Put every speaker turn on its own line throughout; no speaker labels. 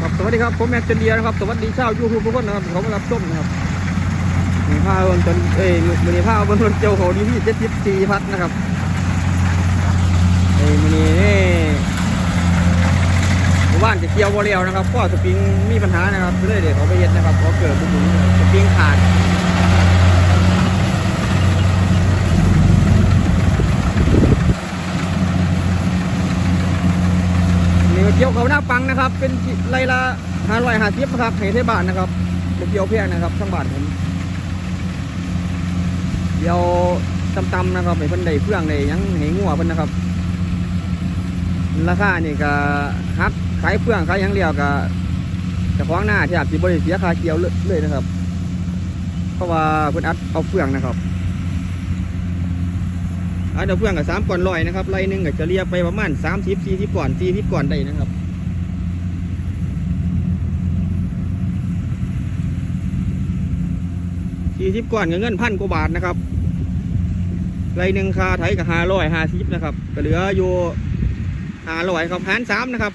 ครับสวัสดีครับผมแม็กเจนเดียนะครับสวัสดีชาวยูทูบทุกคนนะครับเขามารับชมนะครับมีผ้าบนจนเอ้ยมีผ้าบนรถเจียวเขาดีพี่เจ็ดสิบสี่พัดนะครับเอ้ยมันนี่นี่หมู่บ้านจะเกี่ยววอลเลวนะครับก็สปริงมีปัญหานะครับเลยเดี๋ยวเขาไปเย็นนะครับเขาเกิดบุญบุสปริงขาด เกี่ยวเขาหน้าปังนะครับ เป็นไรละห้าร้อยห้าสิบนะครับให้เทบาลนะครับบ่เกี่ยวเพียงนะครับทั้งบาทผมเดี๋ยวตำๆนะครับให้เพิ่นได้เพื่องได้ยังให้งัวเพิ่นนะครับ ราคานี่ก็ฮักขายเพื่องขายยังเดียวก็เจะคล้องหน้าที่อาจสิบ่ได้เสียค่าเกี่ยวเลยเลยนะครับ เพราะว่าเพิ่นอัดเอาเพื่องนะครับ อัดเอาเพื่องกับสามก่อนลอยนะครับไรหนึ่งก็จะเรียกไปประมาณสามสิบสี่สิบก่อนสี่สิบก่อนได้นะครับสี่สิบก่อนก็เงินพันกว่าบาทนะครับไรหนึ่งคาไทยกับห้าร้อยห้าสิบนะครับก็เหลืออยู่ห้าร้อยครับหารสามนะครับ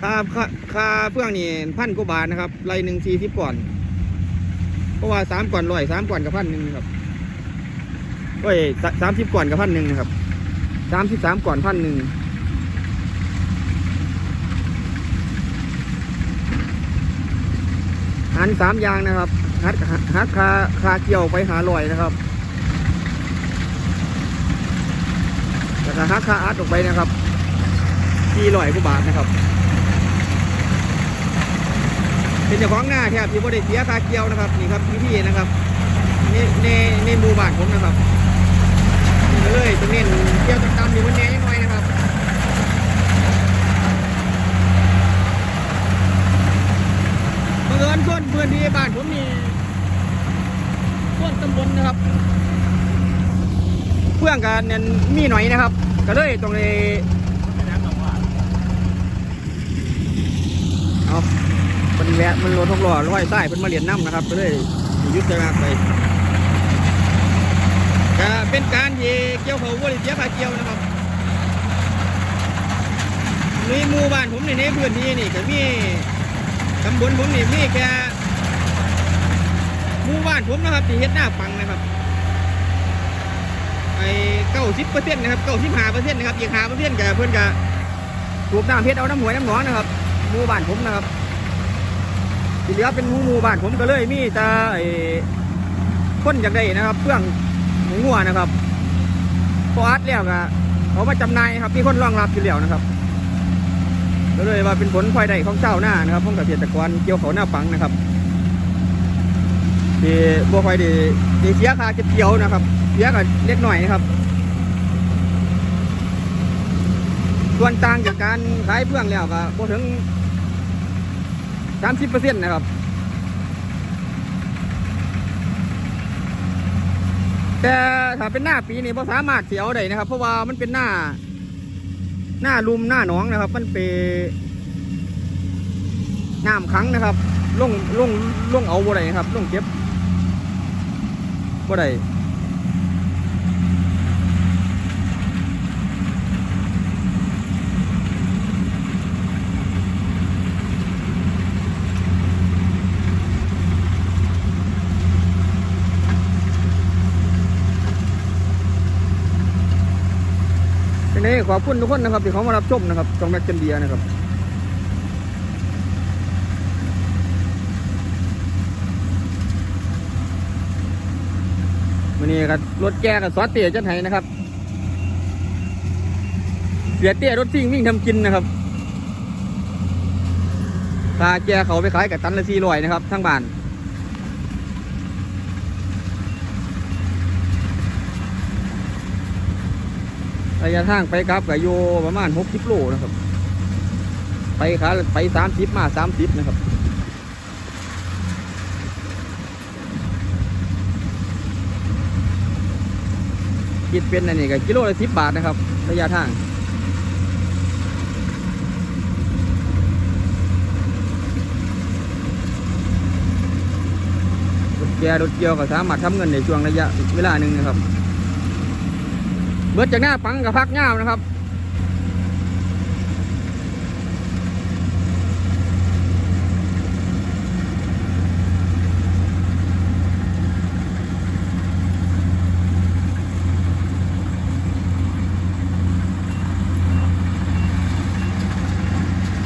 ค่าค่าค่าเพื่องนี่พันกว่าบาทนะครับไรหนึ่งสี่สิบก่อน เพราะว่าสามก่อนร้อยสามก่อนกับพันหนึ่งครับ เอ้ยสามสิบก่อนกับพันหนึ่งนะครับสามสิบสามก่อนพันหนึ่งหันสามยางนะครับฮัดฮัดคาคาเกี่ยวไปหาลอยนะครับแล้วก็ฮักคาอาร์ตออกไปนะครับสี่ร้อยกว่าบาทนะครับ เป็นเจ้าของหน้าแทบที่บริเสียคาเกี่ยวนะครับนี่ครับพี่ๆนะครับในในในหมู่บ้านผมนะครับ เลย ตรงนี้เกี่ยวต่ำๆอยู่บนแหนยังไงนะครับบังเอิญส่วนพื้นที่บ้านผมนี่ส่วนตำบลนะครับ เพื่องกันเนี่ยมีหน่อยนะครับ ก็เลยตรงนี้เอาเป็นแวะมันรถทกล้อร้อยใต้เป็นมาเรียนน้ำนะครับ ก็เลยยุดจะมากไป ก็เป็นการที่เกี่ยวเขาบริเสียค่าเกี่ยวนะครับในหมู่บ้านผมในในพื้นที่นี่ก็มีตำบลผมนี่มีแค่หมู่บ้านผมนะครับที่เฮ็ดหน้าปังนะครับไอ้เก้าสิบเปอร์เซ็นต์นะครับเก้าสิบห้าเปอร์เซ็นต์นะครับอีกห้าเปอร์เซ็นต์กับเพื่อนกับถูกน้ำเพชรเอาน้ำหวยน้ำหนองนะครับหมู่บ้านผมนะครับที่เหลือเป็นหมู่หมู่บ้านผมก็เลยมีแต่ไอ้คนจากได้นะครับเพื่อง หูงัวนะครับพออัดแล้วก็เขามาจำนายครับมีคนรองรับอยู่แล้วนะครับก็เลยว่าเป็นผลพลอยได้ของเจ้าหน้านะครับของเกษตรกรเกี่ยวเขาหน้าปังนะครับที่บัวไฟดีดีเสียค่าเก็บเกี่ยวนะครับเสียกันเล็กหน่อยนะครับ ส่วนต่างจากการขายเพื่องแล้วก็บ่ถึงสามสิบเปอร์เซ็นต์นะครับ แต่ถ้าเป็นหน้าปีนี่พอสามารถเสียเอาได้นะครับ เพราะว่ามันเป็นหน้า หน้าลุมหน้าหนองนะครับ มันเป็นน้ำขังนะครับลงลงลงเอาบ่ได้นะครับลงเก็บบ่ได้ นี้ขอบคุณทุกคนนะครับที่เขามารับชมนะครับจองแม็กเจนเดียนะครับวันนี้ก็รถแก่กับซอสเตี๋ยจันไห้นะครับเสียเตี้ยรถซิ่งวิ่งทำกินนะครับพาแกเขาไปขายกับตันละสี่ร้อยนะครับทั้งบ้าน ระยะทางไปกลับกับโยประมาณหกสิบโลนะครับ ไปขาไปสามสิบมาสามสิบนะครับคิดเป็นอันนี้ก็กิโลละสิบบาทนะครับ ระยะทางรถแกรถเกียวก็สามารถทำเงินในช่วงระยะเวลาหนึ่งนะครับ เบิดจากหน้าปังกับพักง่ามนะครับ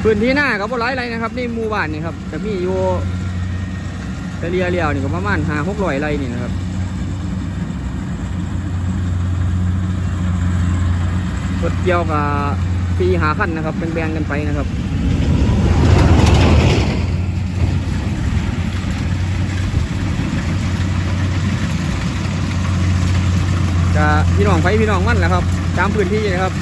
พื้นที่หน้ากับร้อยไรนะครับในหมูบ้านนี่ครับจะมีโยู่ต่เลียเลียวนี่ก็ประมาณหาหกร้อยไรนี่นะครับ รถเกี่ยวกับปีหาขั้นนะครับแบงๆกันไปนะครับจะพี่น้องไปพี่น้องมั่นแหละครับตามพื้นที่นะครับ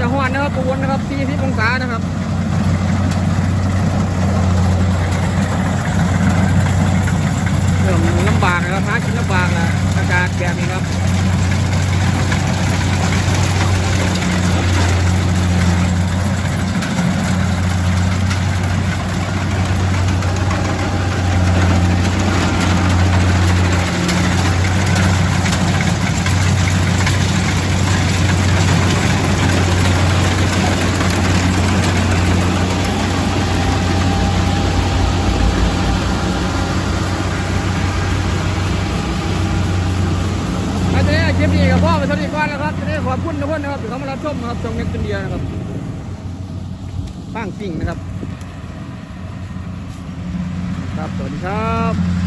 จะห้อนนะครับอุบลนะครับที่ที่องศานะครับเรื่องลำบากนะครับหากินลำบากนะอากาศแบบนี้ครับ อาจารย์คลิปนี้กับพ่อไปเท่า นะครับจะได้ขอบคุณทุกคนนะครับที่เขามารับชมนะครับชมเน็ตเป็นเดียนะครับป้างสิ่งนะครับ ครับ สวัสดีครับ